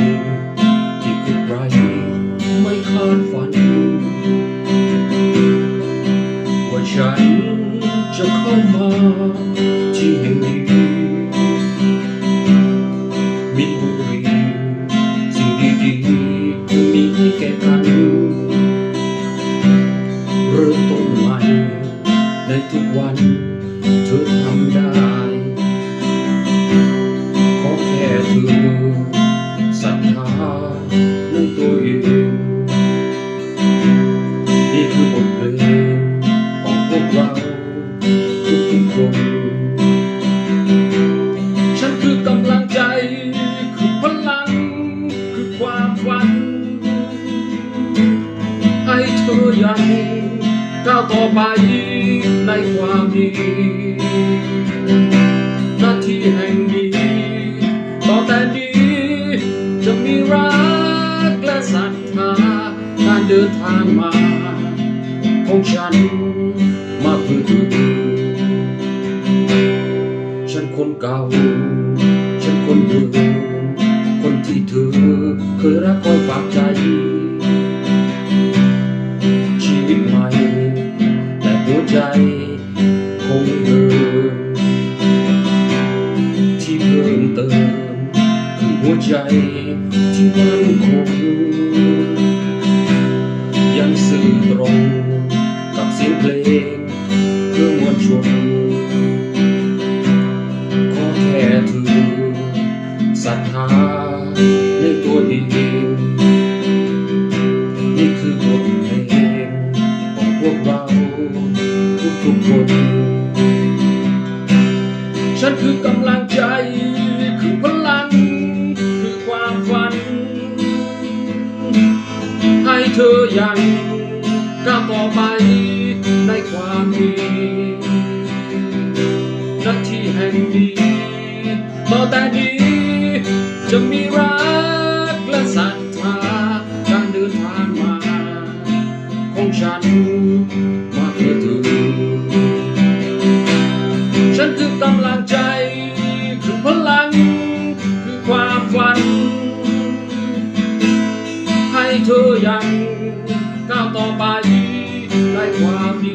you. ยังก้าวต่อไปในความดีหน้าที่แห่งนี้ ต่อแต่นี้จะมีรักและศรัทธาการเดินทางมาของฉันมาเพื่อเธอฉันคนเก่า ฉันคนเดิมคนที่เธอเคยรักคอยฝากใจ หัวใจที่มั่นคงยังสื่อตรงกับเสียงเพลงเพื่อมวลชนขอแค่เธอศรัทธาในตัวเองนี่คือบทเพลงของพวกเราทุกๆคน ฉันคือกำลัง ยังก้าวต่อไปในความดีหน้าที่แห่งนี้ต่อแต่นี้จะมีรักและศรัทธาการเดินทางมาของฉันมาเพื่อเธอฉันคือกำลังใจ ธอยังก้าวต่อไปในความดี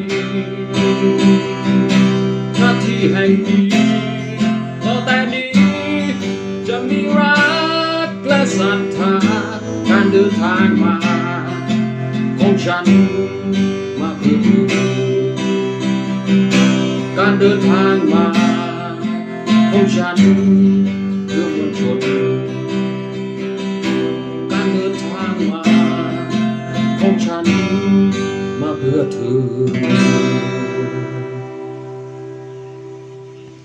หน้าที่แห่งนี้ต่อแต่นี้จะมีรักและศรัทธาการเดินทางมาของฉันมาเพื่อเธอการเดินทางมาของฉันางม